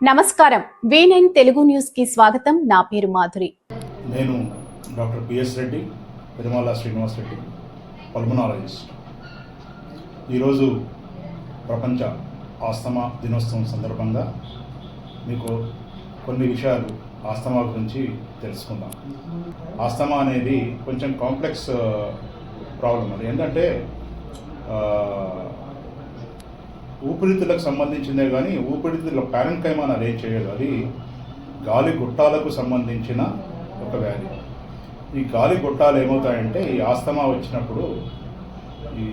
నమస్కారం. V nine Telugu న్యూస్కి స్వాగతం. నా పేరు మాధురి. నేను doctor P S Reddy Perumala Srinivas Reddy pulmonologist ఈరోజు ప్రపంచ ఆస్తమా దినోత్సవం సందర్భంగా మీకు కొన్ని విషయాలు ఆస్తమా గురించి తెలుసుకుందాం. ఆస్తమా అనేది కొంచెం కాంప్లెక్స్ ప్రాబ్లం అది. ఏంటంటే ఊపిరితిత్తులకు సంబంధించిందే కానీ ఊపిరితిత్తుల ప్యారెంకైమాన్ ఏం చేయదు అది గాలి గుట్టాలకు సంబంధించిన ఒక వ్యాధి. ఈ గాలి గుట్టాలు ఏమవుతాయంటే ఈ ఆస్తమా వచ్చినప్పుడు ఈ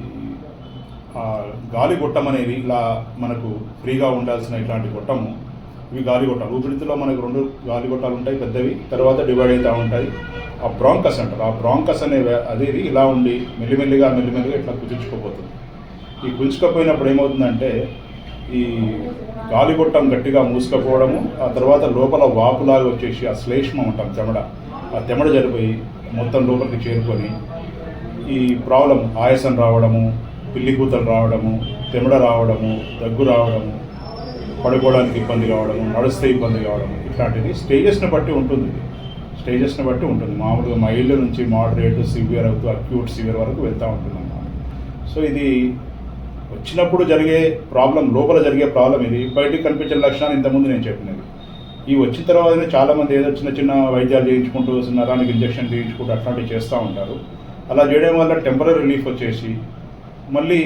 గాలి గొట్టం అనేది ఇలా మనకు ఫ్రీగా ఉండాల్సిన ఇట్లాంటి గొట్టము ఇవి గాలి గొట్టాలు. ఊపిరితిత్తులో మనకు రెండు గాలి గొట్టాలు ఉంటాయి పెద్దవి తర్వాత డివైడ్ అవుతూ ఉంటాయి. ఆ బ్రాంకస్ అంటారు. ఆ బ్రాంకస్ అనే అదేది ఇలా ఉండి మెల్లిమెల్లిగా మెల్లిమెల్లిగా ఇట్లా కుదుర్చుకోపోతుంది. ఈ గుంజుకపోయినప్పుడు ఏమవుతుందంటే ఈ గాలిగొట్టం గట్టిగా మూసుకపోవడము ఆ తర్వాత లోపల వాపులాగా వచ్చేసి ఆ శ్లేష్మం ఉంటాం చెమడ. ఆ తెమడ జరిపోయి మొత్తం లోపలికి చేరుకొని ఈ ప్రాబ్లం ఆయాసం రావడము పిల్లి కూతలు రావడము తెమడ రావడము దగ్గు రావడము పడుకోవడానికి ఇబ్బంది కావడము నడిస్తే ఇబ్బంది కావడము ఇట్లాంటిది స్టేజెస్ని బట్టి ఉంటుంది. స్టేజెస్ని బట్టి ఉంటుంది. మామూలుగా మైల్డ్ నుంచి మోడరేట్ సివియర్ అవుతూ అక్యూట్ సివియర్ వరకు వెళ్తూ ఉంటుంది అన్నమాట సో ఇది వచ్చినప్పుడు జరిగే ప్రాబ్లం లోపల జరిగే ప్రాబ్లం ఇది. బయటికి కనిపించే లక్షణాలు ఇంతకుముందు నేను చెప్పినది ఈ వచ్చిన తర్వాతనే చాలామంది ఏదో చిన్న చిన్న వైద్యాలు చేయించుకుంటూ నరానికి ఇంజక్షన్ చేయించుకుంటూ అట్లాంటివి చేస్తూ ఉంటారు. అలా చేయడం వల్ల టెంపరీ రిలీఫ్ వచ్చేసి మళ్ళీ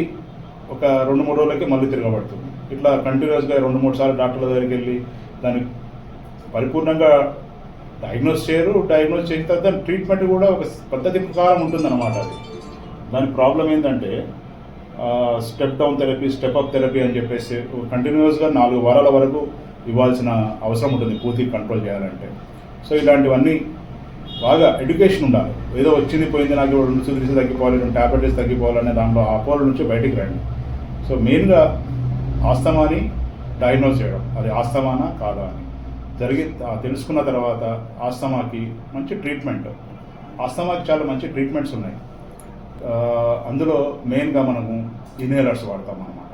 ఒక రెండు మూడు రోజులకి మళ్ళీ తిరగబడుతుంది. ఇట్లా కంటిన్యూస్గా రెండు మూడు సార్లు డాక్టర్ల దగ్గరికి వెళ్ళి దాన్ని పరిపూర్ణంగా డయాగ్నోస్ చేయరు. డయాగ్నోస్ చేసిన తర్వాత దాని ట్రీట్మెంట్ కూడా ఒక పద్ధతి ప్రకారం ఉంటుందన్నమాట అది. దాని ప్రాబ్లం ఏంటంటే step down therapy step up therapy అని చెప్పేసి కంటిన్యూస్గా నాలుగు వారాల వరకు ఇవ్వాల్సిన అవసరం ఉంటుంది పూర్తి కంట్రోల్ చేయాలంటే. సో ఇలాంటివన్నీ బాగా ఎడ్యుకేషన్ ఉండాలి. ఏదో వచ్చింది పోయింది నాకు రెండు సుదిరిసి తగ్గిపోవాలి రెండు టాబ్లెట్స్ తగ్గిపోవాలనే దాంట్లో ఆ నుంచి బయటికి రండి. సో మెయిన్గా ఆస్తమాని డయాగ్నోస్ చేయడం. అది ఆస్తమానా కాదా అని. జరిగి తెలుసుకున్న తర్వాత ఆస్తమాకి మంచి ట్రీట్మెంట్ ఆస్తమాకి చాలా మంచి ట్రీట్మెంట్స్ ఉన్నాయి. అందులో మెయిన్గా మనము ఇన్హేలర్స్ వాడతాం అనమాట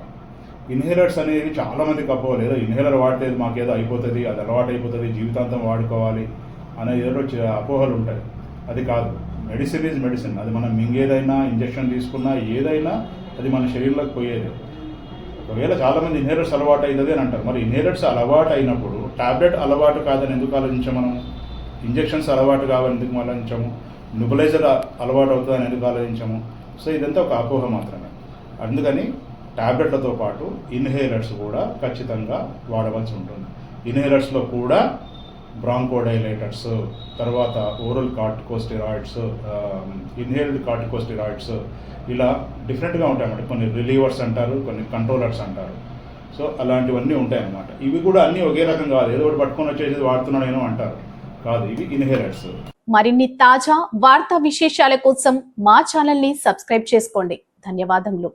ఇన్హేలర్స్ అనేవి చాలామందికి అపోవాలి ఏదో ఇన్హేలర్ వాడితే మాకేదో అయిపోతుంది అది అలవాటు అయిపోతుంది జీవితాంతం వాడుకోవాలి అనే ఏదో అపోహలు ఉంటాయి. అది కాదు. Medicine is medicine. అది మనం మింగేదైనా ఇంజెక్షన్ తీసుకున్నా ఏదైనా అది మన శరీరంలోకి పోయేది. ఒకవేళ చాలామంది ఇన్హేలర్స్ అలవాటు అవుతుంది అని అంటారు. మరి ఇన్హేలర్స్ అలవాటు అయినప్పుడు టాబ్లెట్ అలవాటు కాదని ఎందుకు ఆలోచించాం మనం? ఇంజెక్షన్స్ అలవాటు కావని ఎందుకు ఆలోచించాము? నుబలైజర్ అలవాటు అవుతుందని ఎందుకు ఆలోచించాము? సో ఇదంతా ఒక అపోహ మాత్రమే. అందుకని టాబ్లెట్లతో పాటు ఇన్హేలర్స్ కూడా ఖచ్చితంగా వాడవలసి ఉంటుంది. ఇన్హేలర్స్లో కూడా బ్రాంకోడైలేటర్స్ తర్వాత ఓరల్ కార్టికోస్టిరాయిడ్స్ ఇన్హేల్డ్ కార్టికోస్టిరాయిడ్స్ ఇలా డిఫరెంట్గా ఉంటాయన్నమాట కొన్ని రిలీవర్స్ అంటారు కొన్ని కంట్రోలర్స్ అంటారు. సో అలాంటివన్నీ ఉంటాయన్నమాట. ఇవి కూడా అన్నీ ఒకే రకం కాదు. ఏదో ఒకటి పట్టుకొని వచ్చేసి వాడుతున్నాడేమో అంటారు. కాదు ఇవి ఇన్హేలర్స్. మరిన్ని తాజా వార్తా విశేషాల కోసం మా ఛానల్ని సబ్స్క్రైబ్ చేసుకోండి. ధన్యవాదములు.